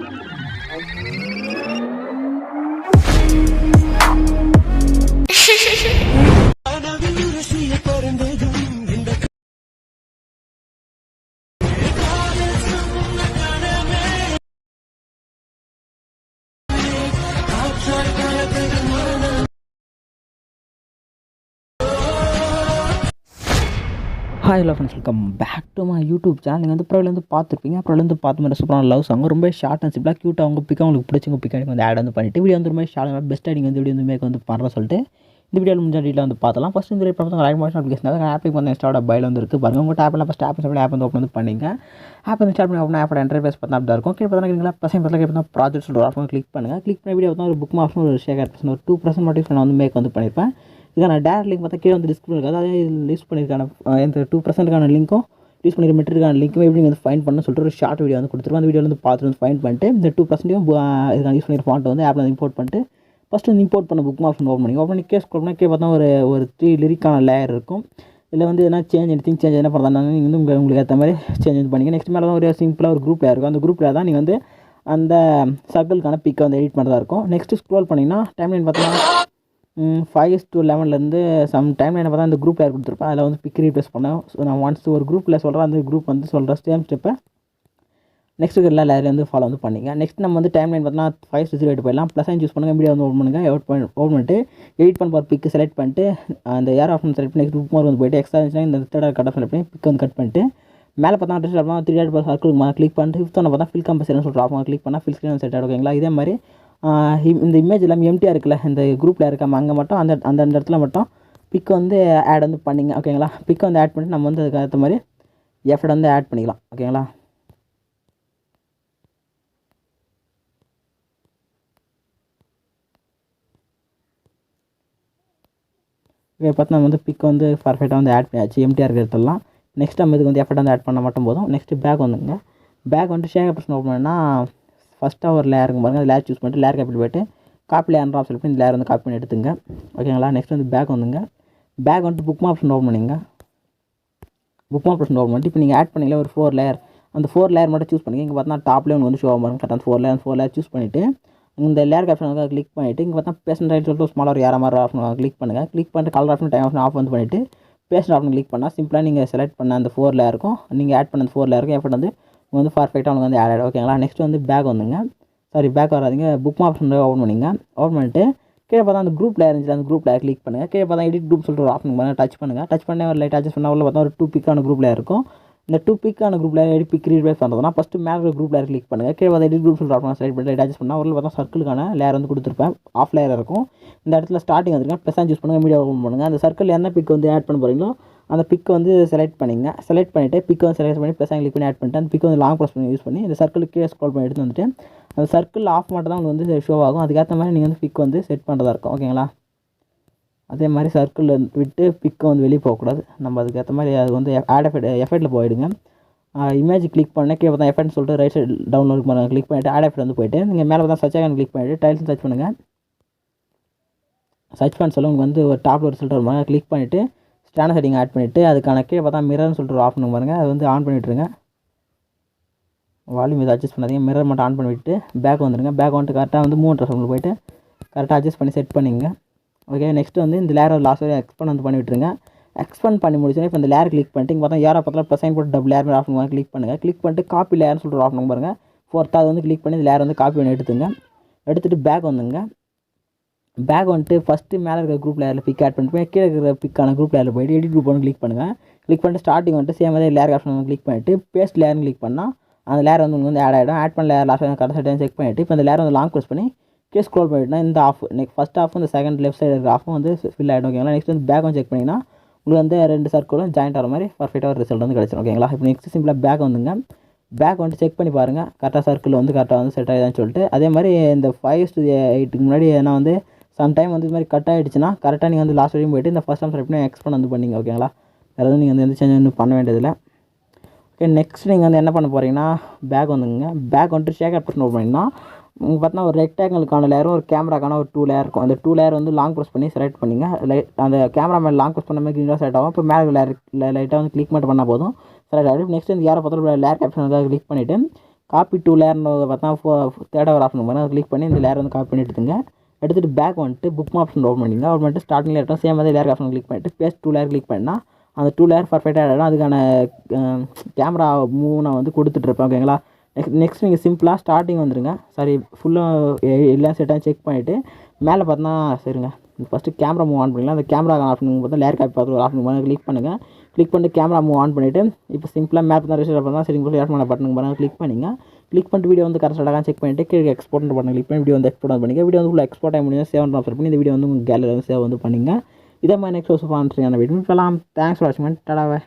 Música hi hello friends welcome back to my YouTube channel நீங்கள் வந்து ப்ரோலேருந்து பார்த்துருப்பீங்க. ப்ரோலேருந்து பார்த்து மாதிரி சூப்பரான லவ் சாங் ரொம்ப ஷார்ட் அண்ட் சிம்பிளாக க்யூட்டாக அவங்க பிக் உங்களுக்கு பிடிச்சவங்க பிக் வந்து ஆட் வந்து பண்ணிட்டு வீடியோ வந்து ரொம்ப ஷார்ட் பெஸ்ட்டாக நீங்கள் வந்து வீடியோ வந்து மேக் வந்து பண்ணுற சொல்லிட்டு இந்த வீடியோவில் முடிஞ்ச டீட்டில் வந்து பார்த்தலாம் ஃபஸ்ட் இந்த வீடியோ பார்த்து லைக் மோஷன் அப்ளிகேஷன் தான் ஆப்பில் வந்து இன்ஸ்டாவோட பயில் வந்து இருக்குது பாருங்கள் உங்கள் ஆப்பில் ஃபஸ்ட் ஆப் சொல்லி ஆப் வந்து ஓப்பன் வந்து பண்ணிங்க. ஆப் வந்து ஸ்டார்ட் பண்ணி ஓப்பன் ஆப்போட இன்டர்ஃபேஸ் பார்த்தா அப்படி தான் இருக்கும். கீழே பார்த்தீங்கன்னா பசங்க பசங்க பார்த்தா ப்ராஜெக்ட் சொல்கிற ஆப்ஷன் கிளிக் பண்ணுங்கள் கிளிக் பண்ணி வீடியோ பார்த்தா ஒரு புக் மார்க்ஸ் ஒரு ஷேர் பர்சன் ஒரு டூ பர்சன்ட் மட்டும் நான் வந்து மேக் வந்து பண்ணியிருப்பேன் இதுக்கான டேரக்ட் லிங்க் பார்த்தா கீழே வந்து டிஸ்கிரிப்ஷன் இருக்குது அதாவது யூஸ் பண்ணியிருக்கான இந்த டூ பர்சன்ட்டுக்கான லிங்க்கும் யூஸ் பண்ணிக்கிற மெட்டீரியலுக்கான லிங்க்கும் எப்படி வந்து ஃபைன் பண்ண சொல்லிட்டு ஒரு ஷார்ட் வீடியோ வந்து கொடுத்துருவோம் அந்த வீடியோ வந்து பார்த்துட்டு வந்து ஃபைன் பண்ணிட்டு இந்த டூ பர்சன்ட்டையும் இதுக்கான யூஸ் பண்ணிக்கிற ஃபாண்ட் வந்து ஆப்பில் வந்து இம்போர்ட் பண்ணிட்டு ஃபஸ்ட்டு வந்து இம்போர்ட் பண்ண புக் மார்க்ஸ் ஓப்பன் பண்ணி ஓப்பன் பண்ணி கேஸ் பண்ணால் கே பார்த்தா ஒரு ஒரு த்ரீ லிரிக்கான லேயர் இருக்கும். இதில் வந்து எதனா சேஞ்ச் எனி சேஞ்ச் என்ன பண்ணுறாங்க நீங்கள் வந்து உங்கள் உங்களுக்கு ஏற்ற மாதிரி சேஞ்ச் வந்து பண்ணிங்க நெக்ஸ்ட் மேலே தான் ஒரு சிம்பிளாக ஒரு குரூப் இருக்கும். அந்த குரூப்பில் தான் நீங்கள் வந்து அந்த சர்க்கிள்கான பிக்கை வந்து எடிட் பண்ணுறதா இருக்கும். நெக்ஸ்ட்டு ஸ்க்ரோல் பண்ணிங்கன்னா டைம்லைன் பார்த்தீங்கன்னா ஃபைவ் டு லெவன்லேருந்து சம் டைம் என்ன பார்த்தா அந்த குரூப் யார் கொடுத்துருப்பேன் அதில் வந்து பிக் ரீப்ளேஸ் பண்ணேன். ஸோ நான் ஒன்ஸ் ஒரு குரூப்பில் சொல்கிறேன் அந்த குரூப் வந்து சொல்கிறேன் சேம் ஸ்டெப்பை நெக்ஸ்ட் எல்லா லேயர் வந்து ஃபாலோ வந்து பண்ணிங்க. நெக்ஸ்ட் நம்ம வந்து டைம் லைன் பார்த்தீங்கன்னா ஃபைவ் டு ஜீரோ எயிட் போயிடலாம். ப்ளஸ் சூஸ் பண்ணுங்கள் மீடியா வந்து ஓப்பன் பண்ணுங்கள் எவுட் பண்ணி ஓப்பன் பண்ணிட்டு எடிட் பண்ண போகிற பிக்கு செலக்ட் பண்ணிட்டு அந்த ஏர் ஆப்ஷன் செலக்ட் பண்ணி நெக்ஸ்ட் மார்க் வந்து போயிட்டு எக்ஸ்ட்ரா இருந்துச்சுன்னா இந்த தேர்ட் கட் ஆஃப் செலக்ட் பண்ணி பிக் வந்து கட் பண்ணிட்டு மேலே பார்த்தா அட்ரஸ் பார்த்தா த்ரீ டேட் சர்க்கிள் கிளிக் பண்ணிட்டு ஃபிஃப்த் ஒன்று பார்த்தா ஃபில் கம்பல்சரி சொல்கிற ஆஃப் கிளிக் பண்ணால் ஃபில் ஸ்க்ரீன் செட் ஆகும் இதே மாதிரி இந்த இமேஜ் எல்லாம் எம்டியாக இருக்குல்ல இந்த குரூப்பில் இருக்காமல் அங்கே மட்டும் அந்த அந்த அந்த இடத்துல மட்டும் பிக் வந்து ஆட் வந்து பண்ணிங்க ஓகேங்களா பிக் வந்து ஆட் பண்ணிட்டு நம்ம வந்து அதுக்கு ஏற்ற மாதிரி எஃபர்ட் வந்து ஆட் பண்ணிக்கலாம் ஓகேங்களா இப்போ பார்த்து நம்ம வந்து பிக் வந்து பர்ஃபெக்டாக வந்து ஆட் பண்ணியாச்சு எம்டிஆர் இருக்கிறதெல்லாம் இடத்துலலாம். நெக்ஸ்ட் நம்ம இதுக்கு வந்து எஃபர்ட் வந்து ஆட் பண்ண மட்டும் போதும். நெக்ஸ்ட்டு பேக் வந்துங்க. பேக் வந்துட்டு ஷேர் ஆப்ஷன் ஓப்பன் பண்ணால் ஃபஸ்ட்டாக ஒரு லேயர் இருக்கும் பாருங்கள் அந்த லேயர் சூஸ் பண்ணிட்டு லேயர் காப்பி போயிட்டு காப்பி லேயர் ஆப்ஷன் பண்ணி இந்த லேயர் வந்து காப்பி பண்ணி எடுத்துங்க. ஓகேங்களா நெக்ஸ்ட் வந்து பேக் வந்துங்க. பேக் வந்துட்டு புக் ஆப்ஷன் ஓப்பன் பண்ணிங்க. புக் ஆப்ஷன் ஓப்பன் பண்ணிட்டு இப்போ நீங்கள் ஆட் பண்ணிங்களே ஒரு ஃபோர் லேயர் அந்த ஃபோர் லேயர் மட்டும் சூஸ் பண்ணிங்க. இங்கே பார்த்தா டாப்லேயே ஒன்று வந்து ஷோ ஆகும் பாருங்க. கரெக்டாக four layer four layer choose பண்ணிவிட்டு இந்த லேயர் ஆப்ஷன் கிளிக் பண்ணிவிட்டு இங்கே பார்த்தா பேசன் ரைட் சொல்லிட்டு ஸ்மாலாக ஒரு ஏற மாதிரி ஆப்ஷன் கிளிக் பண்ணுங்கள் கிளிக் பண்ணிட்டு colour option time option off வந்து பண்ணிவிட்டு பேஸ்ட் ஆப்ஷன் கிளிக் பண்ணால் சிம்பிளாக நீங்கள் செலக்ட் பண்ண அந்த ஃபோர் லேயருக்கும் நீங்கள் ஆட் பண்ண அந்த ஃபோர் லேயருக்கும் எஃபர்ட் வந்து உங்களுக்கு வந்து பர்ஃபெக்டாக உங்களுக்கு வந்து ஆட் ஆகிடும் ஓகேங்களா நெக்ஸ்ட் வந்து பேக் வந்துங்க. சாரி பேக் வராதீங்க. புக் ஆப்ஷன் ஓப்பன் பண்ணிங்க. ஓப்பன் பண்ணிட்டு கீழே பார்த்தா அந்த குரூப்பில் இருந்துச்சு அந்த குரூப்பில் கிளிக் பண்ணுங்கள் கீழே பார்த்தா எடிட் குரூப் சொல்லிட்டு ஒரு ஆப்ஷன் பண்ணுங்கள் டச் பண்ணுங்கள் டச் பண்ணி ஒரு லைட் அட்ஜஸ்ட் பண்ணால் உள்ள பார்த்தா ஒரு டூ பிக்கான குரூப்பில் இருக்கும். இந்த டூ பிக்கான குரூப்பில் லேயர் எடிட் பிக் ரீப்ளேஸ் பண்ணுறதுனா ஃபஸ்ட்டு மேலே குரூப்பில் லேயர் கிளிக் பண்ணுங்கள் கீழே பார்த்தா எடிட் குரூப் சொல்லிட்டு ஆப்ஷன் செலக்ட் பண்ணி லைட் அட்ஜஸ்ட் பண்ணால் உள்ள பார்த்தா சர்க்கிளுக்கான லேயர் வந்து கொடுத்துருப்பேன். ஆஃப் லேயர் இருக்கும். இந்த இடத்துல ஸ்டார்டிங் வந்துருக்கேன். ப்ளஸ் சூஸ் பண்ணுங்கள் மீடியா ஓப்பன் பண்ணுங்கள் அந்த சர்க்கிள் என்ன பிக் வந்து ஆட் பண்ண போகிறீங்களோ அந்த பிக்கை வந்து செலக்ட் பண்ணிங்க. செலக்ட் பண்ணிவிட்டு பிக்கை வந்து செலக்ட் பண்ணி ப்ளஸ் கிளிக் பண்ணி ஆட் பண்ணிட்டு அந்த பிக்கை வந்து லாங் ப்ரெஸ் பண்ணி யூஸ் பண்ணி இந்த சர்க்கிளுக்கு கீழே ஸ்க்ரோல் பண்ணி எடுத்து வந்துட்டு அந்த சர்க்கிள் ஆஃப் மட்டும் தான் உங்களுக்கு வந்து ஷோ ஆகும். அதுக்கேற்ற மாதிரி நீங்கள் வந்து பிக் வந்து செட் பண்ணுறதா இருக்கும். ஓகேங்களா அதே மாதிரி சர்க்கிளில் விட்டு பிக்கை வந்து வெளியே போகக்கூடாது நம்ம அதுக்கேற்ற மாதிரி அது வந்து ஆட் எஃபெக்ட் எஃபெக்ட்டில் போயிடுங்க. இமேஜ் கிளிக் பண்ண கீழே பார்த்தா எஃபெக்ட் சொல்லிட்டு ரைட் சைடு டவுன்லோட் பண்ண கிளிக் பண்ணிவிட்டு ஆட் எஃபெக்ட் வந்து போயிட்டு நீங்கள் மேலே பார்த்தா சர்ச் ஆகன் கிளிக் பண்ணிவிட்டு டைல்ஸ் சர்ச் பண்ணுங்கள் சர்ச் பண்ண சொல்ல உங்களுக்கு வந்து ஒரு டாப்பில் ஒரு சொல்லிட்டு வருவாங்க கிளிக் பண்ணிவிட்டு ஸ்டாண்டர் செட்டிங் ஆட் பண்ணிவிட்டு அதுக்கான கீழே பார்த்தா மிரர்னு சொல்லிட்டு ஒரு ஆஃப் பண்ணுங்க பாருங்கள் அது வந்து ஆன் பண்ணிவிட்டுருங்க வால்யூம் இதை அட்ஜஸ்ட் பண்ணாதீங்க. மிரர் மட்டும் ஆன் பண்ணிவிட்டு பேக் வந்துடுங்க பேக் வந்துட்டு கரெக்டாக வந்து மூணு ட்ரெஸ் போயிட்டு கரெக்டாக அட்ஜஸ்ட் பண்ணி செட் பண்ணிங்க. ஓகே நெக்ஸ்ட்டு வந்து இந்த லேர் லாஸ்ட் வரையும் எக்ஸ்பெண்ட் வந்து பண்ணிவிட்டுருங்க எக்ஸ்பெண்ட் பண்ணி முடிச்சுன்னா இப்போ இந்த லேர் கிளிக் பண்ணிட்டு இங்கே பார்த்தா யாரை பார்த்தா பசங்க போட்டு டபுள் லேர் ஆஃப் பண்ணுவாங்க கிளிக் பண்ணுங்கள் கிளிக் பண்ணிட்டு காப்பி லேர்னு சொல்லிட்டு ஆஃப் பண்ணுங்க பாருங்கள் ஃபோர்த்தாக வந்து கிளிக் பண்ணி இந்த லேர் வந்து காப்பி பண்ணி எடுத்துங்க. எடுத்துகிட்டு பேக் வந்துங்க பேக் வந்துட்டு ஃபஸ்ட்டு மேலே இருக்கிற குரூப் லேயரில் பிக் ஆட் பண்ணிட்டு கீழே இருக்கிற பிக்கான குரூப் லேயரில் போய்ட்டு எடிட் குரூப் ஒன்று கிளிக் பண்ணுங்கள் கிளிக் பண்ணிட்டு ஸ்டார்டிங் வந்துட்டு சேம் அதே லேயர் ஆப்ஷன் கிளிக் பண்ணிட்டு பேஸ்ட் லேயர்னு கிளிக் பண்ணால் அந்த லேயர் வந்து உங்களுக்கு வந்து ஆட் ஆகிடும் ஆட் பண்ண லேயர் லாஸ்ட் கடைசி டைம் செக் பண்ணிவிட்டு இப்போ இந்த லேயர் வந்து லாங் ப்ரெஸ் பண்ணி கீழே ஸ்க்ரோல் பண்ணிட்டுனா இந்த ஆஃப் நெக்ஸ்ட் ஃபஸ்ட் ஆஃப் இந்த செகண்ட் லெஃப்ட் சைடு இருக்கிற ஆஃபும் வந்து ஃபில் ஆகிடும் ஓகேங்களா நெக்ஸ்ட் வந்து பேக் வந்து செக் பண்ணிங்கன்னா உங்களுக்கு வந்து ரெண்டு சர்க்கிளும் ஜாயிண்ட் ஆகிற மாதிரி பர்ஃபெக்டாக ஒரு ரிசல்ட் வந்து கிடச்சிடும் ஓகேங்களா இப்போ நெக்ஸ்ட் சிம்பிளாக பேக் வந்துங்க. பேக் வந்துட்டு செக் பண்ணி பாருங்கள் கரெக்டாக சர்க்கிள் வந்து கரெக்டாக வந்து செட் ஆகிதான்னு சொல்லிட்டு. அதே மாதிரி இந்த ஃபைவ் டு எயிட்டுக்கு முன்னாடி ஏன்னா வந்து சம்டைம் வந்து இது மாதிரி கட் ஆகிடுச்சுன்னா கரெக்டாக நீங்கள் வந்து லாஸ்ட் வரையும் போயிட்டு இந்த ஃபஸ்ட் டைம் செலக்ட் பண்ணி எக்ஸ்பெண்ட் வந்து பண்ணிங்க ஓகேங்களா வேறு எதுவும் நீங்கள் வந்து எந்த சேஞ்ச் வந்து பண்ண வேண்டியதில்லை. ஓகே நெக்ஸ்ட் நீங்கள் வந்து என்ன பண்ண போகிறீங்கன்னா பேக் வந்துங்க. பேக் வந்துட்டு ஷேக் அப் பண்ண பண்ணிங்கன்னா உங்களுக்கு பார்த்தீங்கன்னா ஒரு ரெக்டாங்கிளுக்கான லேயரும் ஒரு கேமராக்கான ஒரு டூ லேயர் இருக்கும். அந்த டூ லேயர் வந்து லாங் ப்ரெஸ் பண்ணி செலக்ட் பண்ணிங்க. லைட் அந்த கேமரா மேலே லாங் ப்ரெஸ் பண்ண மாதிரி க்ரீனாக செலக்ட் ஆகும் இப்போ மேலே லேயர் லைட்டாக வந்து கிளிக் மட்டும் பண்ணால் போதும். செலக்ட் ஆகிடும் நெக்ஸ்ட் வந்து யாரை பார்த்தாலும் லேயர் கேப்ஷன் வந்து கிளிக் பண்ணிவிட்டு காப்பி டூ லேயர்னு பார்த்தா ஃபோ தேர்ட் ஒரு ஆப்ஷன் அதை கிளிக் பண்ணி இந்த லேயர் வந்து காப்பி பண்ணி எடுத்துங்க எடுத்துகிட்டு பேக் வந்துட்டு புக் ஆப்ஷன் ஓப்பன் பண்ணிங்க ஓப்பன் பண்ணிட்டு ஸ்டார்டிங்ல இருக்கட்டும் சேம் அதே லேயர் ஆப்ஷன் கிளிக் பண்ணிட்டு பேஸ்ட் டூ லேயர் கிளிக் பண்ணால் அந்த டூ லேயர் பர்ஃபெக்டாக ஆகிடும் அதுக்கான கேமரா மூவ் நான் வந்து கொடுத்துட்ருப்பேன் ஓகேங்களா நெக்ஸ்ட் நெக்ஸ்ட் நீங்கள் சிம்பிளாக ஸ்டார்டிங் வந்துருங்க. சாரி ஃபுல்லாக எல்லா செட்டாக செக் பண்ணிவிட்டு மேலே பார்த்தா சரிங்க. ஃபஸ்ட்டு கேமரா மூவ் ஆன் பண்ணிக்கலாம் அந்த கேமரா ஆப்ஷன் பார்த்தா லேயர் காப்பி பார்த்து ஒரு ஆப்ஷன் பண்ணி கிளிக் பண்ணுங்கள் கிளிக் பண்ணிட்டு கேமரா மூவ் ஆன் பண்ணிவிட்டு இப்போ சிம்பிளாக மேப் தான் ரிஜிஸ்டர் பண்ணால் சரிங்க போய் ஏட் பண்ண பட்டனுக்கு பாருங்கள் கிளிக் பண்ணிங்க. கிளிக் பண்ணிட்டு வீடியோ வந்து கரெக்டாக செக் பண்ணிட்டு கீழே எக்ஸ்போர்ட் பண்ண கிளிக் பண்ணி வீடியோ வந்து எக்ஸ்போர்ட் பண்ணிங்க. வீடியோ வந்து ஃபுல்லாக எக்ஸ்போர்ட் ஆகி முடியும் சேவ் ஆஃபர் பண்ணி இந்த வீடியோ வந்து உங்கள் கேலரி வந்து சேவ் வந்து பண்ணிங்க. இதே மாதிரி நெக்ஸ்ட் சூப்பரான வீடியோ இப்போலாம் தேங்க்ஸ் ஃபார் வாட்சிங் டடாவே